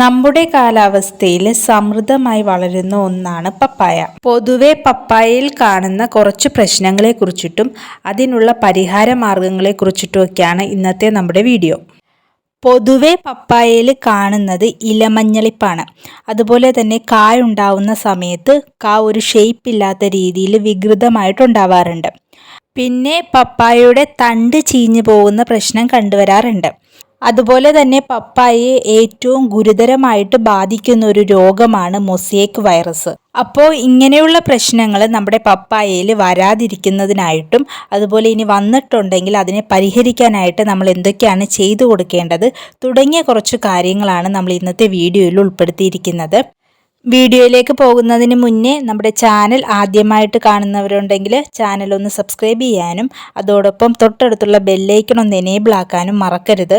നമ്മുടെ കാലാവസ്ഥയിൽ സമൃദ്ധമായി വളരുന്ന ഒന്നാണ് പപ്പായ. പൊതുവെ പപ്പായയിൽ കാണുന്ന കുറച്ച് പ്രശ്നങ്ങളെ കുറിച്ചിട്ടും അതിനുള്ള പരിഹാര മാർഗങ്ങളെ കുറിച്ചിട്ടും ഒക്കെയാണ് ഇന്നത്തെ നമ്മുടെ വീഡിയോ. പൊതുവെ പപ്പായയിൽ കാണുന്നത് ഇലമഞ്ഞളിപ്പാണ്. അതുപോലെ തന്നെ കായുണ്ടാവുന്ന സമയത്ത് കാ ഒരു ഷേപ്പ് ഇല്ലാത്ത രീതിയിൽ വികൃതമായിട്ടുണ്ടാവാറുണ്ട്. പിന്നെ പപ്പായയുടെ തണ്ട് ചീഞ്ഞു പോകുന്ന പ്രശ്നം കണ്ടുവരാറുണ്ട്. അതുപോലെ തന്നെ പപ്പായയെ ഏറ്റവും ഗുരുതരമായിട്ട് ബാധിക്കുന്ന ഒരു രോഗമാണ് മൊസേക്ക് വൈറസ്. അപ്പോൾ ഇങ്ങനെയുള്ള പ്രശ്നങ്ങൾ നമ്മുടെ പപ്പായയിൽ വരാതിരിക്കുന്നതിനായിട്ടും അതുപോലെ ഇനി വന്നിട്ടുണ്ടെങ്കിൽ അതിനെ പരിഹരിക്കാനായിട്ട് നമ്മൾ എന്തൊക്കെയാണ് ചെയ്തു കൊടുക്കേണ്ടത് തുടങ്ങിയ കുറച്ച് കാര്യങ്ങളാണ് നമ്മൾ ഇന്നത്തെ വീഡിയോയിൽ ഉൾപ്പെടുത്തിയിരിക്കുന്നത്. വീഡിയോയിലേക്ക് പോകുന്നതിന് മുന്നേ നമ്മുടെ ചാനൽ ആദ്യമായിട്ട് കാണുന്നവരുണ്ടെങ്കിൽ ചാനൽ ഒന്ന് സബ്സ്ക്രൈബ് ചെയ്യാനും അതോടൊപ്പം തൊട്ടടുത്തുള്ള ബെല്ലൈക്കൺ ഒന്ന് എനേബിൾ ആക്കാനും മറക്കരുത്.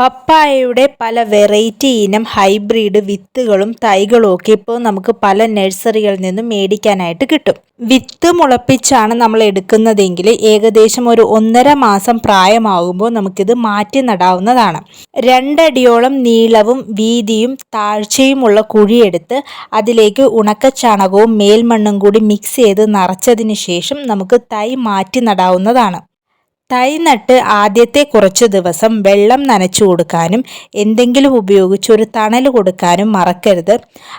പപ്പായയുടെ പല വെറൈറ്റി ഇനം ഹൈബ്രിഡ് വിത്തുകളും തൈകളും ഒക്കെ ഇപ്പോൾ നമുക്ക് പല നഴ്സറികളിൽ നിന്നും മേടിക്കാനായിട്ട് കിട്ടും. വിത്ത് മുളപ്പിച്ചാണ് നമ്മൾ എടുക്കുന്നതെങ്കിൽ ഏകദേശം ഒരു ഒന്നര മാസം പ്രായമാകുമ്പോൾ നമുക്കിത് മാറ്റി നടാവുന്നതാണ്. രണ്ടടിയോളം നീളവും വീതിയും താഴ്ചയുമുള്ള കുഴിയെടുത്ത് അതിലേക്ക് ഉണക്ക ചാണകവും മേൽമണ്ണും കൂടി മിക്സ് ചെയ്ത് നിറച്ചതിന് ശേഷം നമുക്ക് തൈ മാറ്റി നടാവുന്നതാണ്. തൈ നട്ട് ആദ്യത്തെ കുറച്ച് ദിവസം വെള്ളം നനച്ചു കൊടുക്കാനും എന്തെങ്കിലും ഉപയോഗിച്ച് ഒരു തണൽ കൊടുക്കാനും മറക്കരുത്.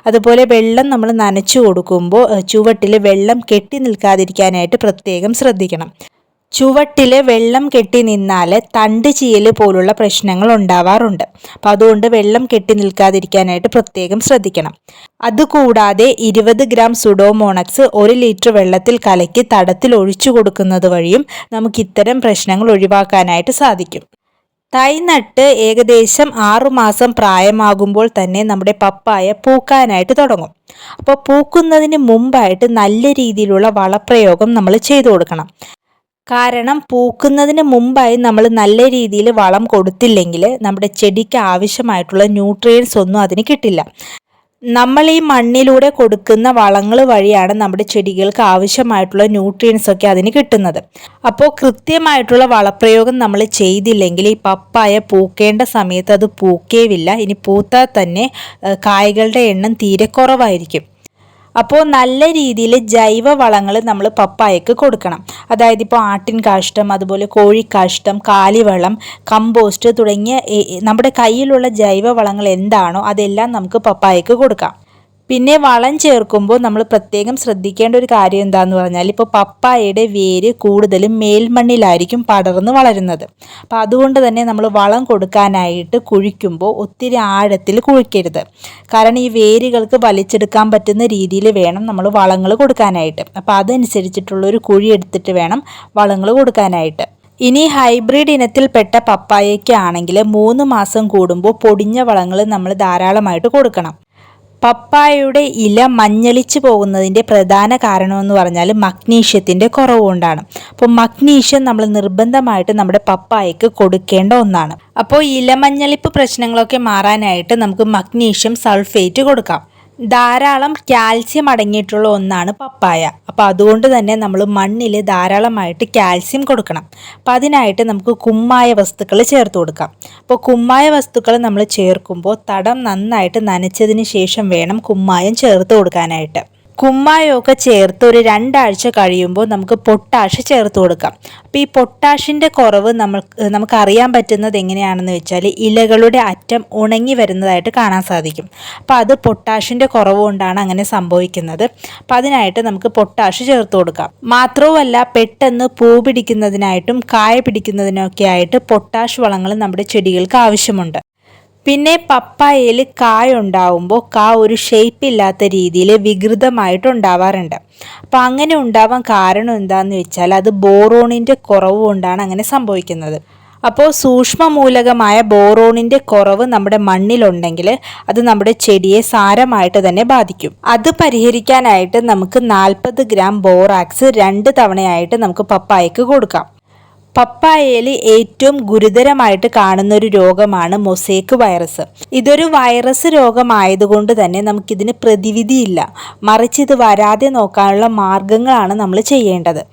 അതുപോലെ വെള്ളം നമ്മൾ നനച്ചു കൊടുക്കുമ്പോൾ ചുവട്ടിൽ വെള്ളം കെട്ടി നിൽക്കാതിരിക്കാനായിട്ട് പ്രത്യേകം ശ്രദ്ധിക്കണം. ചുവട്ടിൽ വെള്ളം കെട്ടി നിന്നാൽ തണ്ട് ചീയൽ പോലുള്ള പ്രശ്നങ്ങൾ ഉണ്ടാവാറുണ്ട്. അപ്പം അതുകൊണ്ട് വെള്ളം കെട്ടി നിൽക്കാതിരിക്കാനായിട്ട് പ്രത്യേകം ശ്രദ്ധിക്കണം. അതുകൂടാതെ ഇരുപത് ഗ്രാം സുഡോമോണക്സ് ഒരു ലിറ്റർ വെള്ളത്തിൽ കലക്കി തടത്തിൽ ഒഴിച്ചു കൊടുക്കുന്നത് വഴിയും നമുക്ക് ഇത്തരം പ്രശ്നങ്ങൾ ഒഴിവാക്കാനായിട്ട് സാധിക്കും. തൈ നട്ട് ഏകദേശം ആറുമാസം പ്രായമാകുമ്പോൾ തന്നെ നമ്മുടെ പപ്പായ പൂക്കാനായിട്ട് തുടങ്ങും. അപ്പോൾ പൂക്കുന്നതിന് മുമ്പായിട്ട് നല്ല രീതിയിലുള്ള വളപ്രയോഗം നമ്മൾ ചെയ്തു കൊടുക്കണം. കാരണം പൂക്കുന്നതിന് മുമ്പായി നമ്മൾ നല്ല രീതിയിൽ വളം കൊടുത്തില്ലെങ്കിൽ നമ്മുടെ ചെടിക്ക് ആവശ്യമായിട്ടുള്ള ന്യൂട്രിയൻസ് ഒന്നും അതിന് കിട്ടില്ല. നമ്മൾ ഈ മണ്ണിലൂടെ കൊടുക്കുന്ന വളങ്ങൾ വഴിയാണ് നമ്മുടെ ചെടികൾക്ക് ആവശ്യമായിട്ടുള്ള ന്യൂട്രിയൻസ് ഒക്കെ അതിന് കിട്ടുന്നത്. അപ്പോൾ കൃത്യമായിട്ടുള്ള വളപ്രയോഗം നമ്മൾ ചെയ്തില്ലെങ്കിൽ ഈ പപ്പായ പൂക്കേണ്ട സമയത്ത് അത് പൂക്കേവില്ല. ഇനി പൂത്താൽ തന്നെ കായ്കളുടെ എണ്ണം തീരെ കുറവായിരിക്കും. അപ്പോൾ നല്ല രീതിയിൽ ജൈവ വളങ്ങൾ നമ്മൾ പപ്പായക്ക് കൊടുക്കണം. അതായത് ഇപ്പോൾ ആട്ടിൻ കാഷ്ടം അതുപോലെ കോഴിക്കാഷ്ടം കാലിവളം കമ്പോസ്റ്റ് തുടങ്ങിയ നമ്മുടെ കയ്യിലുള്ള ജൈവ വളങ്ങൾ എന്താണോ അതെല്ലാം നമുക്ക് പപ്പായക്ക് കൊടുക്കാം. പിന്നെ വളം ചേർക്കുമ്പോൾ നമ്മൾ പ്രത്യേകം ശ്രദ്ധിക്കേണ്ട ഒരു കാര്യം എന്താണെന്ന് പറഞ്ഞാൽ ഇപ്പോൾ പപ്പായയുടെ വേര് കൂടുതലും മേൽമണ്ണിലായിരിക്കും പടർന്ന് വളരുന്നത്. അപ്പോൾ അതുകൊണ്ട് തന്നെ നമ്മൾ വളം കൊടുക്കാനായിട്ട് കുഴിക്കുമ്പോൾ ഒത്തിരി ആഴത്തിൽ കുഴിക്കരുത്. കാരണം ഈ വേരുകൾക്ക് വലിച്ചെടുക്കാൻ പറ്റുന്ന രീതിയിൽ വേണം നമ്മൾ വളങ്ങൾ കൊടുക്കാനായിട്ട്. അപ്പോൾ അതനുസരിച്ചിട്ടുള്ളൊരു കുഴി എടുത്തിട്ട് വേണം വളങ്ങൾ കൊടുക്കാനായിട്ട്. ഇനി ഹൈബ്രിഡ് ഇനത്തിൽപ്പെട്ട പപ്പായയ്ക്കാണെങ്കിൽ മൂന്ന് മാസം കൂടുമ്പോൾ പൊടിഞ്ഞ വളങ്ങൾ നമ്മൾ ധാരാളമായിട്ട് കൊടുക്കണം. പപ്പായയുടെ ഇല മഞ്ഞളിച്ച് പോകുന്നതിന്റെ പ്രധാന കാരണമെന്ന് പറഞ്ഞാൽ മഗ്നീഷ്യത്തിന്റെ കുറവ് കൊണ്ടാണ് അപ്പോൾ മഗ്നീഷ്യം നമ്മൾ നിർബന്ധമായിട്ട് നമ്മുടെ പപ്പായയ്ക്ക് കൊടുക്കേണ്ട ഒന്നാണ്. അപ്പോൾ ഇലമഞ്ഞളിപ്പ് പ്രശ്നങ്ങളൊക്കെ മാറാനായിട്ട് നമുക്ക് മഗ്നീഷ്യം സൾഫേറ്റ് കൊടുക്കാം. ധാരാളം കാൽസ്യം അടങ്ങിയിട്ടുള്ള ഒന്നാണ് പപ്പായ. അപ്പോൾ അതുകൊണ്ട് തന്നെ നമ്മൾ മണ്ണിൽ ധാരാളമായിട്ട് കാൽസ്യം കൊടുക്കണം. അപ്പോൾ അതിനായിട്ട് നമുക്ക് കുമ്മായ വസ്തുക്കൾ ചേർത്ത് കൊടുക്കാം. അപ്പോൾ കുമ്മായ വസ്തുക്കൾ നമ്മൾ ചേർക്കുമ്പോൾ തടം നന്നായിട്ട് നനച്ചതിന് ശേഷം വേണം കുമ്മായം ചേർത്ത് കൊടുക്കാനായിട്ട്. കുമ്മായമൊക്കെ ചേർത്ത് ഒരു രണ്ടാഴ്ച കഴിയുമ്പോൾ നമുക്ക് പൊട്ടാഷ് ചേർത്ത് കൊടുക്കാം. അപ്പോൾ ഈ പൊട്ടാഷിന്റെ കുറവ് നമുക്ക് നമുക്കറിയാൻ പറ്റുന്നത് എങ്ങനെയാണെന്ന് വെച്ചാൽ ഇലകളുടെ അറ്റം ഉണങ്ങി വരുന്നതായിട്ട് കാണാൻ സാധിക്കും. അപ്പോൾ അത് പൊട്ടാഷിന്റെ കുറവ് കൊണ്ടാണ് അങ്ങനെ സംഭവിക്കുന്നത്. അപ്പോൾ അതിനായിട്ട് നമുക്ക് പൊട്ടാഷ് ചേർത്ത് കൊടുക്കാം. മാത്രവുമല്ല പെട്ടെന്ന് പൂ പിടിക്കുന്നതിനായിട്ടും കായ പിടിക്കുന്നതിനൊക്കെ ആയിട്ട് പൊട്ടാഷ് വളങ്ങൾ നമ്മുടെ ചെടികൾക്ക് ആവശ്യമുണ്ട്. പിന്നെ പപ്പായയിൽ കായ ഉണ്ടാവുമ്പോൾ കാ ഒരു ഷേപ്പ് ഇല്ലാത്ത രീതിയിൽ വികൃതമായിട്ട് ഉണ്ടാവാറുണ്ട്. അപ്പം അങ്ങനെ ഉണ്ടാവാൻ കാരണം എന്താണെന്ന് വെച്ചാൽ അത് ബോറോണിന്റെ കുറവ് കൊണ്ടാണ് അങ്ങനെ സംഭവിക്കുന്നത്. അപ്പോൾ സൂക്ഷ്മമൂലകമായ ബോറോണിന്റെ കുറവ് നമ്മുടെ മണ്ണിലുണ്ടെങ്കിൽ അത് നമ്മുടെ ചെടിയെ സാരമായിട്ട് തന്നെ ബാധിക്കും. അത് പരിഹരിക്കാനായിട്ട് നമുക്ക് നാൽപ്പത് ഗ്രാം ബോറാക്സ് രണ്ട് തവണയായിട്ട് നമുക്ക് പപ്പായക്ക് കൊടുക്കാം. പപ്പായയിൽ ഏറ്റവും ഗുരുതരമായിട്ട് കാണുന്ന ഒരു രോഗമാണ് മൊസേക്ക് വൈറസ്. ഇതൊരു വൈറസ് രോഗമായതുകൊണ്ട് തന്നെ നമുക്കിതിന് പ്രതിവിധിയില്ല. മറിച്ച് ഇത് വരാതെ നോക്കാനുള്ള മാർഗങ്ങളാണ് നമ്മൾ ചെയ്യേണ്ടത്.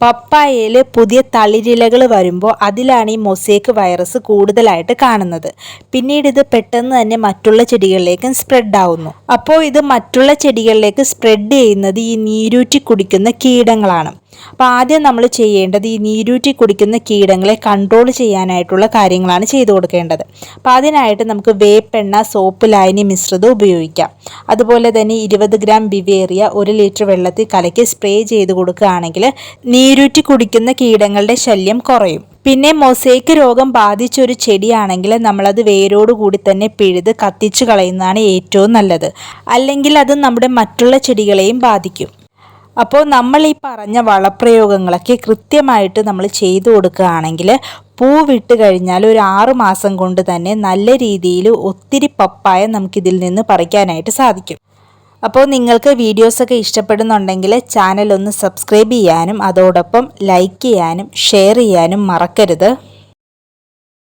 പപ്പായയിൽ പുതിയ തളിരിലകൾ വരുമ്പോൾ അതിലാണ് ഈ മൊസേക്ക് വൈറസ് കൂടുതലായിട്ട് കാണുന്നത്. പിന്നീട് ഇത് പെട്ടെന്ന് തന്നെ മറ്റുള്ള ചെടികളിലേക്കും സ്പ്രെഡ് ആവുന്നു അപ്പോൾ ഇത് മറ്റുള്ള ചെടികളിലേക്ക് സ്പ്രെഡ് ചെയ്യുന്നത് ഈ നീരൂറ്റി കുടിക്കുന്ന കീടങ്ങളാണ്. അപ്പോൾ ആദ്യം നമ്മൾ ചെയ്യേണ്ടത് ഈ നീരൂറ്റി കുടിക്കുന്ന കീടങ്ങളെ കൺട്രോൾ ചെയ്യാനായിട്ടുള്ള കാര്യങ്ങളാണ് ചെയ്തു കൊടുക്കേണ്ടത്. അപ്പോൾ അതിനായിട്ട് നമുക്ക് വേപ്പെണ്ണ സോപ്പ് ലായനി മിശ്രിതം ഉപയോഗിക്കാം. അതുപോലെ തന്നെ ഇരുപത് ഗ്രാം ബിവേറിയ ഒരു ലിറ്റർ വെള്ളത്തിൽ കലക്കി സ്പ്രേ ചെയ്ത് കൊടുക്കുകയാണെങ്കിൽ നീരൂറ്റി കുടിക്കുന്ന കീടങ്ങളുടെ ശല്യം കുറയും. പിന്നെ മൊസൈക്ക് രോഗം ബാധിച്ചൊരു ചെടിയാണെങ്കിൽ നമ്മളത് വേരോടുകൂടി തന്നെ പിഴുത് കത്തിച്ചു കളയുന്നതാണ് ഏറ്റവും നല്ലത്. അല്ലെങ്കിൽ അത് നമ്മുടെ മറ്റുള്ള ചെടികളെയും ബാധിക്കും. അപ്പോൾ നമ്മൾ ഈ പറഞ്ഞ വളപ്രയോഗങ്ങളൊക്കെ കൃത്യമായിട്ട് നമ്മൾ ചെയ്തു കൊടുക്കുകയാണെങ്കിൽ പൂവിട്ട് കഴിഞ്ഞാൽ ഒരു ആറു മാസം കൊണ്ട് തന്നെ നല്ല രീതിയിൽ ഒത്തിരി പപ്പായ നമുക്കിതിൽ നിന്ന് പറിക്കാനായിട്ട് സാധിക്കും. അപ്പോൾ നിങ്ങൾക്ക് വീഡിയോസൊക്കെ ഇഷ്ടപ്പെടുന്നുണ്ടെങ്കിൽ ചാനൽ ഒന്ന് സബ്സ്ക്രൈബ് ചെയ്യാനും അതോടൊപ്പം ലൈക്ക് ചെയ്യാനും ഷെയർ ചെയ്യാനും മറക്കരുത്.